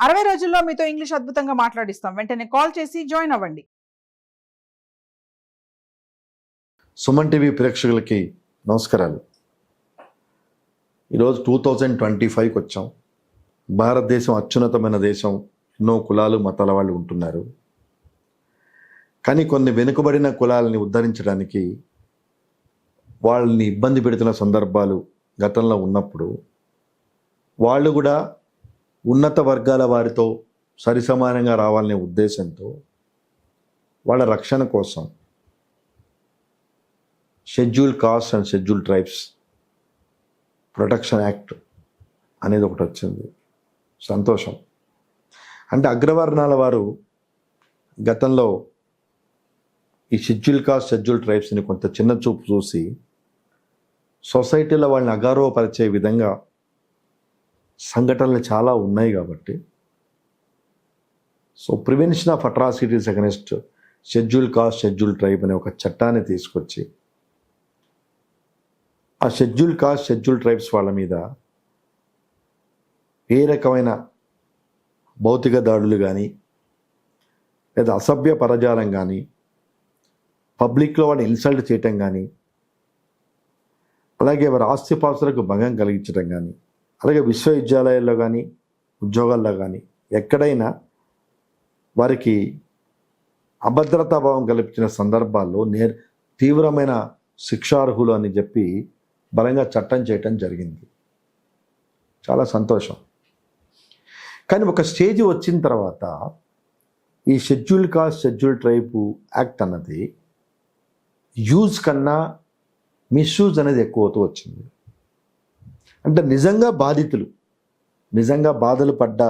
అరవై రోజుల్లో మీతో ఇంగ్లీష్ అద్భుతంగా మాట్లాడిస్తాం. వెంటనే కాల్ చేసి జాయిన్ అవ్వండి. సుమన్ టీవీ ప్రేక్షకులకి నమస్కారాలు. ఈరోజు టూ థౌజండ్ ట్వంటీ ఫైవ్కి వచ్చాం. భారతదేశం అత్యున్నతమైన దేశం. ఎన్నో కులాలు మతాల వాళ్ళు ఉంటున్నారు. కానీ కొన్ని వెనుకబడిన కులాలని ఉద్ధరించడానికి వాళ్ళని ఇబ్బంది పెడుతున్న సందర్భాలు గతంలో ఉన్నప్పుడు వాళ్ళు కూడా ఉన్నత వర్గాల వారితో సరిసమానంగా రావాలనే ఉద్దేశంతో వాళ్ళ రక్షణ కోసం schedule caste and schedule tribes protection act అనేది ఒకటి వచ్చింది. సంతోషం. అంటే అగ్రవర్ణాల వారు గతంలో ఈ షెడ్యూల్ కాస్ట్ షెడ్యూల్ ట్రైబ్స్ని కొంత చిన్న చూపు చూసి సొసైటీలో వాళ్ళని అగౌరవపరిచే విధంగా సంఘటనలు చాలా ఉన్నాయి కాబట్టి. So prevention of atrocities against schedule caste schedule tribe అనే ఒక చట్టాన్ని తీసుకొచ్చి ఆ షెడ్యూల్ కాస్ట్ షెడ్యూల్ ట్రైబ్స్ వాళ్ళ మీద ఏ రకమైన భౌతిక దాడులు కానీ లేదా అసభ్య పరజాలం కానీ పబ్లిక్లో వాడిని ఇన్సల్ట్ చేయటం కానీ అలాగే వారి ఆస్తిపాస్తులకు భంగం కలిగించడం కానీ అలాగే విశ్వవిద్యాలయాల్లో కానీ ఉద్యోగాల్లో కానీ ఎక్కడైనా వారికి అభద్రతాభావం కల్పించిన సందర్భాల్లో నేర్ తీవ్రమైన శిక్షార్హులు అని చెప్పి బలంగా చట్టం చేయటం జరిగింది. చాలా సంతోషం. కానీ ఒక స్టేజ్ వచ్చిన తర్వాత ఈ schedule caste schedule tribe act అన్నది యూజ్ కన్నా మిస్యూజ్ అనేది ఎక్కువ అవుతూ వచ్చింది. అంటే నిజంగా బాధితులు నిజంగా బాధలు పడ్డ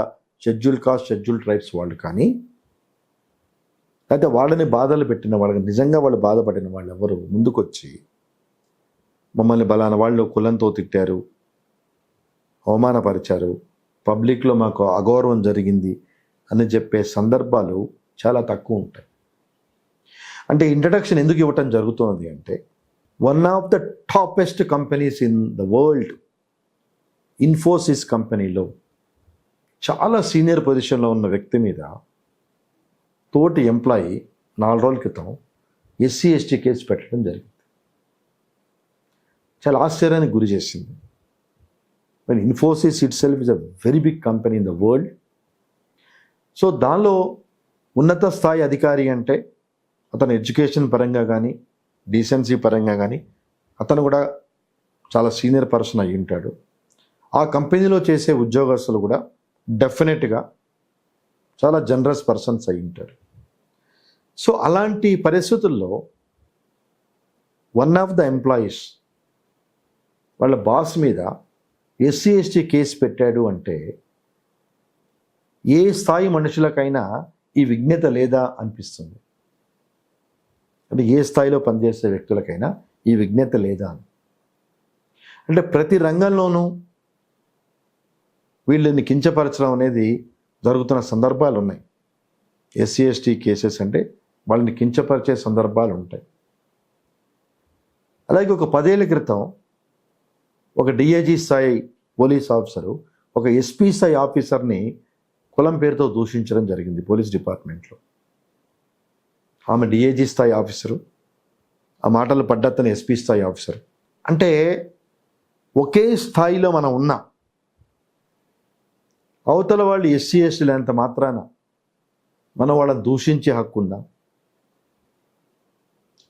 షెడ్యూల్ కాస్ట్ షెడ్యూల్ ట్రైబ్స్ వాళ్ళు కానీ లేకపోతే వాళ్ళని బాధలు పెట్టిన వాళ్ళకి నిజంగా వాళ్ళు బాధపడిన వాళ్ళు ఎవరు? ముందుకొచ్చి మమ్మల్ని బలానా వాళ్ళు కులంతో తిట్టారు అవమానపరిచారు పబ్లిక్లో మాకు అగౌరవం జరిగింది అని చెప్పే సందర్భాలు చాలా తక్కువ ఉంటాయి. అంటే ఇంట్రడక్షన్ ఎందుకు ఇవ్వటం జరుగుతున్నది అంటే one of the topest companies in the world Infosys కంపెనీలో చాలా సీనియర్ పొజిషన్లో ఉన్న వ్యక్తి మీద తోటి ఎంప్లాయీ నాలుగు రోజుల క్రితం ఎస్సీ ఎస్టీ కేసు పెట్టడం జరిగింది. చాలా ఆశ్చర్యానికి గురి చేసింది. మరి Infosys itself is a very big company in the world so దానిలో ఉన్నత స్థాయి అధికారి అంటే అతను ఎడ్యుకేషన్ పరంగా కానీ డీసెన్సీ పరంగా కానీ అతను కూడా చాలా సీనియర్ పర్సన్ అయి ఉంటాడు. ఆ కంపెనీలో చేసే ఉద్యోగస్తులు కూడా డెఫినెట్గా చాలా జనరస్ పర్సన్స్ అయి ఉంటారు. సో అలాంటి పరిస్థితుల్లో వన్ ఆఫ్ ద ఎంప్లాయీస్ వాళ్ళ బాస్ మీద ఎస్సీ ఎస్టీ కేసు పెట్టాడు అంటే ఏ స్థాయి మనుషులకైనా ఈ విజ్ఞత లేదా అనిపిస్తుంది? అంటే ఏ స్థాయిలో పనిచేసే వ్యక్తులకైనా ఈ విజ్ఞత లేదా అని. అంటే ప్రతి రంగంలోనూ వీళ్ళని కించపరచడం అనేది జరుగుతున్న సందర్భాలు ఉన్నాయి ఎస్సీ ఎస్టీ కేసెస్ అంటే వాళ్ళని కించపరిచే సందర్భాలు ఉంటాయి అలాగే ఒక పదేళ్ళ క్రితం ఒక డిఐజీ స్థాయి పోలీస్ ఆఫీసరు ఒక ఎస్పీ స్థాయి ఆఫీసర్ని కులం పేరుతో దూషించడం జరిగింది పోలీస్ డిపార్ట్మెంట్లో. ఆమె డిఐజీ స్థాయి ఆఫీసరు ఆ మాటలు పడ్డతను ఎస్పీ స్థాయి ఆఫీసర్. అంటే ఒకే స్థాయిలో మనం ఉన్నాం అవతల వాళ్ళు ఎస్సీ ఎస్టీలు ఎంత మాత్రాన మనం వాళ్ళని దూషించే హక్కు ఉందా?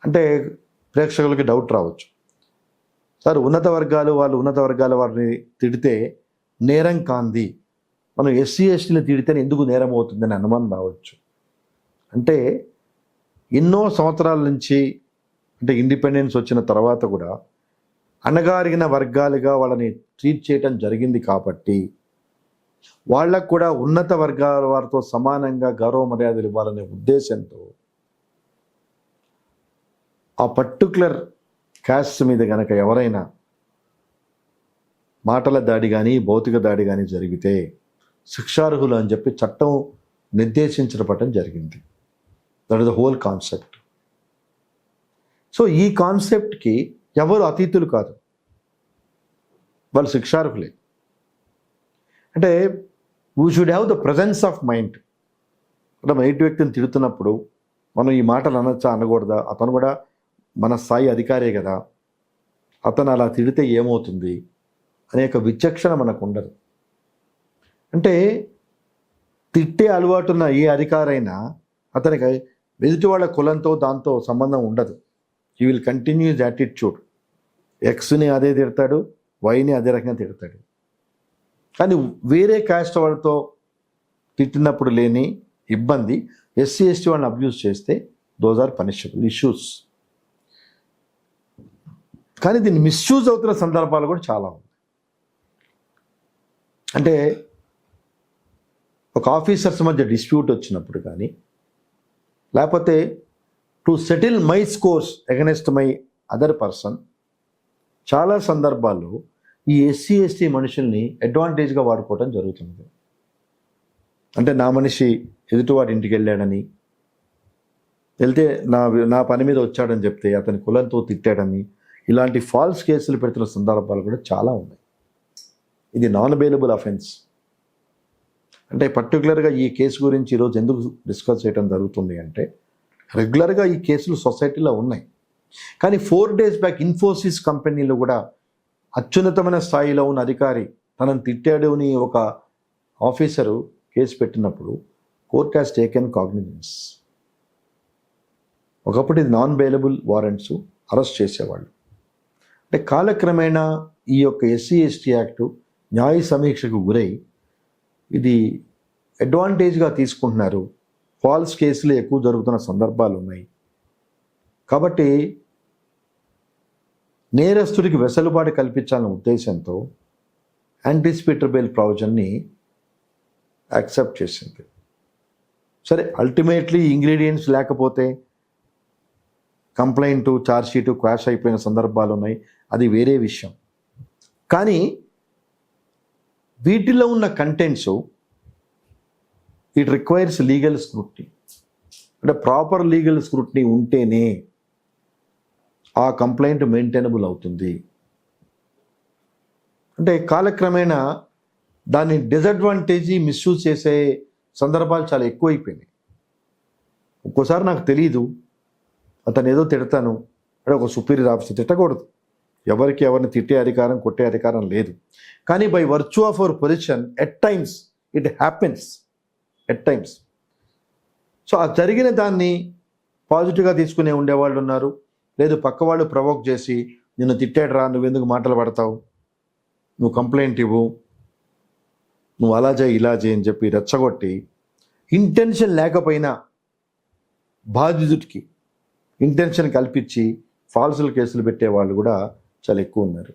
అంటే ప్రేక్షకులకి డౌట్ రావచ్చు. సార్ ఉన్నత వర్గాలు వాళ్ళు ఉన్నత వర్గాల వారిని తిడితే నేరం కాంది. మనం ఎస్సీ ఎస్టీని తిడితేనే ఎందుకు నేరం అవుతుందని అనుమానం రావచ్చు. అంటే ఎన్నో సంవత్సరాల నుంచి అంటే ఇండిపెండెన్స్ వచ్చిన తర్వాత కూడా అణగారిన వర్గాలుగా వాళ్ళని ట్రీట్ చేయటం జరిగింది కాబట్టి వాళ్ళకు కూడా ఉన్నత వర్గాల వారితో సమానంగా గౌరవ మర్యాదలు ఇవ్వాలనే ఉద్దేశంతో ఆ పర్టికులర్ క్యాస్ట్ మీద కనుక ఎవరైనా మాటల దాడి కానీ భౌతిక దాడి కానీ జరిగితే శిక్షార్హులు అని చెప్పి చట్టం నిర్దేశించబడటం జరిగింది. That is the whole concept so ఈ కాన్సెప్ట్కి ఎవరు అతీతులు కాదు. వాళ్ళు శిక్షార్హులే. అంటే we should have the presence of mind అంటే మన ఎయిట్ వ్యక్తిని తిడుతున్నప్పుడు మనం ఈ మాటలు అనొచ్చా అనకూడదా? అతను కూడా మన స్థాయి అధికారే కదా. అతను అలా తిడితే ఏమవుతుంది? అనే ఒక విచక్షణ మనకు ఉండదు. అంటే తిట్టే అలవాటున్న ఏ అధికారైనా అతనికి ఎదుటి వాళ్ళ కులంతో దాంతో సంబంధం ఉండదు. ఈ విల్ కంటిన్యూస్ యాటిట్యూడ్ ఎక్స్ని అదే తిడతాడు వైని అదే రకంగా తిడతాడు. కానీ వేరే కాస్ట్ వాళ్ళతో తిట్టినప్పుడు లేని ఇబ్బంది ఎస్సీ ఎస్టీ వాళ్ళని అబ్యూస్ చేస్తే దోస్ ఆర్ పనిషబుల్ ఇష్యూస్ కానీ దీన్ని మిస్యూజ్ అవుతున్న సందర్భాలు కూడా చాలా ఉంది అంటే ఒక ఆఫీసర్స్ మధ్య డిస్ప్యూట్ వచ్చినప్పుడు కానీ లేకపోతే to settle my scores against my other person చాలా సందర్భాల్లో ఈ ఎస్సీ ఎస్టీ మనుషుల్ని అడ్వాంటేజ్గా వాడుకోవటం జరుగుతుంది అంటే నా మనిషి ఎదుటివాడి ఇంటికి వెళ్ళాడని వెళ్తే నా నా పని మీద వచ్చాడని చెప్తే అతని కులంతో తిట్టాడని ఇలాంటి ఫాల్స్ కేసులు పెడుతున్న సందర్భాలు కూడా చాలా ఉన్నాయి. ఇది నాన్ అవైలబుల్ అఫెన్స్ అంటే పర్టికులర్గా ఈ కేసు గురించి ఈరోజు ఎందుకు డిస్కస్ చేయడం జరుగుతుంది అంటే రెగ్యులర్గా ఈ కేసులు సొసైటీలో ఉన్నాయి. కానీ ఫోర్ డేస్ బ్యాక్ ఇన్ఫోసిస్ కంపెనీలో కూడా అత్యున్నతమైన స్థాయిలో ఉన్న అధికారి తనను తిట్టాడు అని ఒక ఆఫీసరు కేసు పెట్టినప్పుడు కోర్ట్ హ్యాస్ టేకెన్ కాగ్నిజెన్స్ ఒకప్పుడు ఇది నాన్ బెయిలబుల్ వారెంట్స్ అరెస్ట్ చేసేవాళ్ళు. అంటే కాలక్రమేణా ఈ యొక్క ఎస్సీ ఎస్టీ యాక్టు న్యాయ సమీక్షకు గురై ఇది అడ్వాంటేజ్గా తీసుకుంటున్నారు. ఫాల్స్ కేసులు ఎక్కువ జరుగుతున్న సందర్భాలు ఉన్నాయి. కాబట్టి నేరస్తుడికి వెసలుబాటు కల్పించాలనే ఉద్దేశంతో యాంటిసిపేటర్ బెయిల్ ప్రావిజన్ని యాక్సెప్ట్ చేసింది. సరే అల్టిమేట్లీ ఇంగ్రీడియంట్స్ లేకపోతే కంప్లైంట్ ఛార్జ్షీటు క్వాష్ అయిపోయిన సందర్భాలు ఉన్నాయి. అది వేరే విషయం. కానీ వీటిలో ఉన్న contents it requires legal scrutiny అంటే ప్రాపర్ లీగల్ స్క్రూట్నీ ఉంటేనే ఆ కంప్లైంట్ మెయింటైనబుల్ అవుతుంది. అంటే కాలక్రమేణా దాన్ని డిసడ్వాంటేజ్ మిస్యూజ్ చేసే సందర్భాలు చాలా ఎక్కువైపోయినాయి. ఒక్కోసారి నాకు తెలియదు అతను ఏదో తిడతాను. అంటే ఒక సుపీరియర్ ఆఫీసర్ తిట్టకూడదు. ఎవరికి ఎవరిని తిట్టే అధికారం కొట్టే అధికారం లేదు. కానీ by virtue of our position at times it happens. At times. So ఆ జరిగిన దాన్ని పాజిటివ్గా తీసుకునే ఉండేవాళ్ళు ఉన్నారు. లేదు పక్క వాళ్ళు ప్రవోక్ చేసి నిన్ను తిట్టాడురా నువ్వు ఎందుకు మాటలు పడతావు? నువ్వు కంప్లైంట్ ఇవ్వు. నువ్వు అలా చేయి ఇలా చేయి అని చెప్పి రెచ్చగొట్టి ఇంటెన్షన్ లేకపోయినా బాధితుడికి ఇంటెన్షన్ కల్పించి ఫాల్సుల కేసులు పెట్టే వాళ్ళు కూడా చాలా ఎక్కువ ఉన్నారు.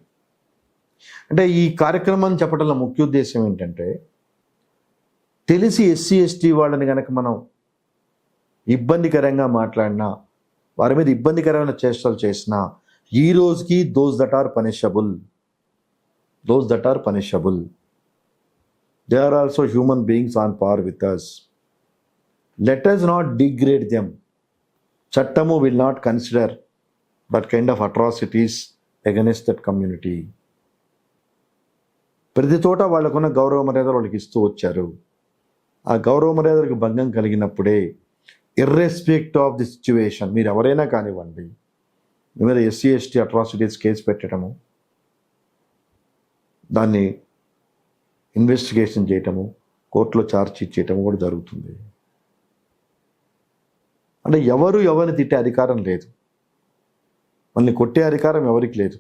అంటే ఈ కార్యక్రమాన్ని చెప్పడంలో ముఖ్య ఉద్దేశం ఏంటంటే తెలిసి ఎస్సీ ఎస్టీ వాళ్ళని కనుక మనం ఇబ్బందికరంగా మాట్లాడినా వారి మీద ఇబ్బందికరమైన చేష్టలు చేసిన ఈ రోజుకి those that are punishable. Those that are punishable. They are also human beings on par with us let us not degrade them చట్టము will not consider that kind of atrocities against that community ప్రతి చోట వాళ్ళకున్న గౌరవ మర్యాదలు వాళ్ళకి ఇస్తూ వచ్చారు. ఆ గౌరవ మర్యాదలకు భంగం కలిగినప్పుడే ఇర్రెస్పెక్ట్ ఆఫ్ ది సిచ్యువేషన్ మీరు ఎవరైనా కానివ్వండి మీ మీద ఎస్సీ ఎస్టీ అట్రాసిటీస్ కేసు పెట్టడము దాన్ని ఇన్వెస్టిగేషన్ చేయటము కోర్టులో ఛార్జ్ ఇచ్చేయటము కూడా జరుగుతుంది. అంటే ఎవరు ఎవరిని తిట్టే అధికారం లేదు. మనల్ని కొట్టే అధికారం ఎవరికి లేదు.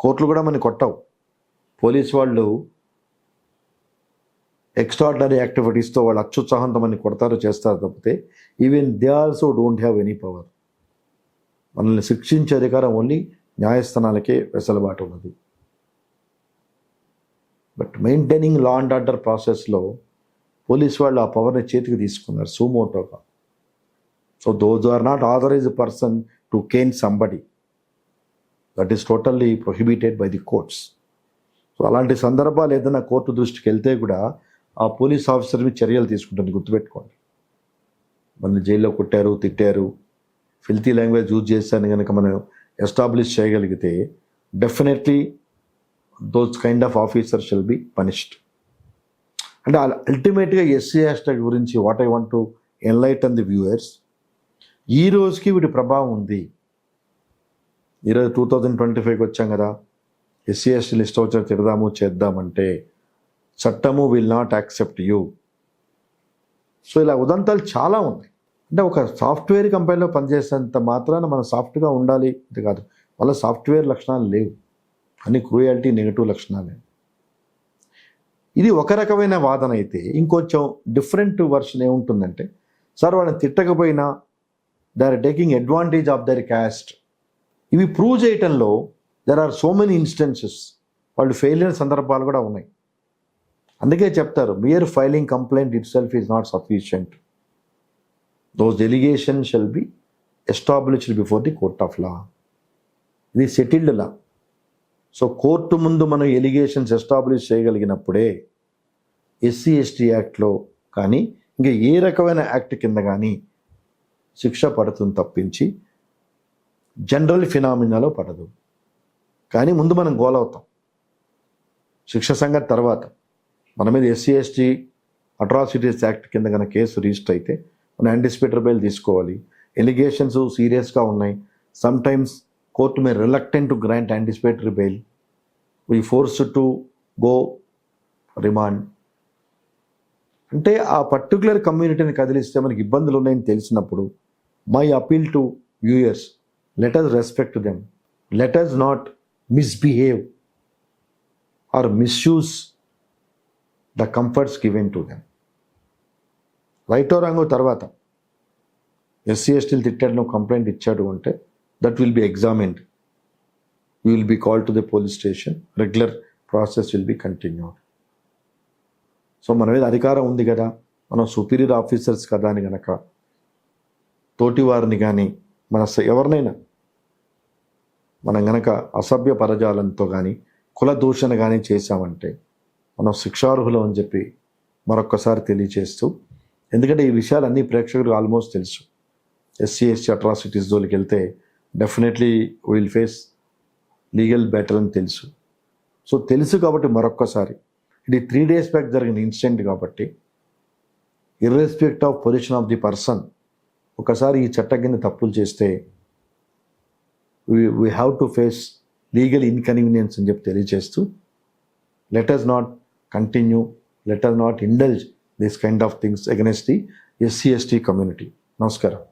కోర్టులు కూడా మనని కొట్టవు. పోలీస్ వాళ్ళు ఎక్స్ట్రాడినరీ యాక్టివిటీస్తో వాళ్ళు అత్యుత్సాహంతో మనని కొడతారు చేస్తారు తప్పితే even they also don't have any power మనల్ని శిక్షించే అధికారం ఓన్లీ న్యాయస్థానాలకే వెసలుబాటు ఉన్నది. But maintaining law and order ప్రాసెస్లో పోలీస్ వాళ్ళు ఆ పవర్ని చేతికి తీసుకున్నారు సూమోటోగా so those are not authorize person to cane somebody that is totally prohibited by the courts so అలాంటి సందర్భాలు ఏదైనా కోర్టు దృష్టికి వెళ్తే కూడా ఆ పోలీస్ ఆఫీసర్ మీద చర్యలు తీసుకుంటుంది గుర్తుపెట్టుకోండి. మన జైల్లో కొట్టారు తిట్టారు ఫిల్తీ లాంగ్వేజ్ యూజ్ చేశాను కనుక మనం ఎస్టాబ్లిష్ చేయగలిగితే definitely those kind of officer shall be punished అంటే అల్టిమేట్గా ఎస్సీ హ్యాష్టాగ్ గురించి what I want to enlighten the viewers ఈ రోజుకి వీటి ప్రభావం ఉంది. ఈరోజు టూ థౌజండ్ ట్వంటీ ఫైవ్కి వచ్చాం కదా. ఎస్సీ ఎస్టీ లిస్ట్ వచ్చిన తిడదాము చేద్దామంటే చట్టము will not accept you so ఇలా ఉదంతాలు చాలా ఉన్నాయి. అంటే ఒక సాఫ్ట్వేర్ కంపెనీలో పనిచేసేంత మాత్రాన మనం సాఫ్ట్గా ఉండాలి ఇది కాదు. వాళ్ళ సాఫ్ట్వేర్ లక్షణాలు లేవు. అన్ని క్రూయాలిటీ నెగిటివ్ లక్షణాలే. ఇది ఒక రకమైన వాదన అయితే ఇంకొంచెం డిఫరెంట్ వర్షన్ ఏముంటుందంటే సార్ వాళ్ళని తిట్టకపోయినా they are taking advantage of their caste ఇవి ప్రూవ్ చేయటంలో there are so many instances వాళ్ళు ఫెయిల్ అయిన సందర్భాలు కూడా ఉన్నాయి. అందుకే చెప్తారు mere filing complaint itself is not sufficient those delegation shall be established before the court of law ఇది సెటిల్డ్ లా సో కోర్టు ముందు మనం ఎలిగేషన్స్ ఎస్టాబ్లిష్ చేయగలిగినప్పుడే ఎస్సీ ఎస్టీ యాక్ట్లో కానీ ఇంకా ఏ రకమైన యాక్ట్ కింద కానీ శిక్ష పడుతుంది తప్పించి జనరల్ ఫినామినాలో పడదు. కానీ ముందు మనం గోల్ అవుతాం శిక్ష సంగతి తర్వాత. మన మీద ఎస్సీ ఎస్టీ అట్రాసిటీస్ యాక్ట్ కింద కనుక కేసు రిజిస్టర్ అయితే మనం యాంటిసిపేటర్ బెయిల్ తీసుకోవాలి. ఎలిగేషన్స్ సీరియస్గా ఉన్నాయి. Sometimes court may reluctant to grant anticipatory bail we force to go remand అంటే ఆ పర్టికులర్ కమ్యూనిటీని కదిలిస్తే మనకి ఇబ్బందులు ఉన్నాయని తెలిసినప్పుడు my appeal to viewers let us respect them let us not misbehave or misuse the comforts given to them రైటో రంగు తర్వాత. ఎస్సీ ఎస్టీలు తిట్టాడు కంప్లైంట్ ఇచ్చాడు అంటే that will be examined you will be call to the police station regular process will be continued so మన మీద అధికారం ఉంది కదా. మనం సుపీరియర్ ఆఫీసర్స్ కదా అని గనక తోటి వారిని కానీ మన స- ఎవరినైనా మనం గనక అసభ్య పరజాలంతో కానీ కుల దూషణ కానీ చేశామంటే మనం శిక్షార్హులం అని చెప్పి మరొక్కసారి తెలియచేస్తూ ఎందుకంటే ఈ విషయాలు అన్ని ప్రేక్షకులకు ఆల్మోస్ట్ తెలుసు. ఎస్సీ ఎస్టీ అట్రాసిటీస్ జోలికి వెళ్తే definitely will face legal battle అని తెలుసు. సో తెలుసు కాబట్టి మరొక్కసారి. ఇది త్రీ డేస్ బ్యాక్ జరిగిన ఇన్సిడెంట్ కాబట్టి irrespect of position of the person ఒకసారి ఈ చట్ట కింద తప్పులు చేస్తే we have to face legal inconvenience అని చెప్పి తెలియజేస్తూ let us not continue. Let us not indulge these kind of things against the SCST community. Namaskar.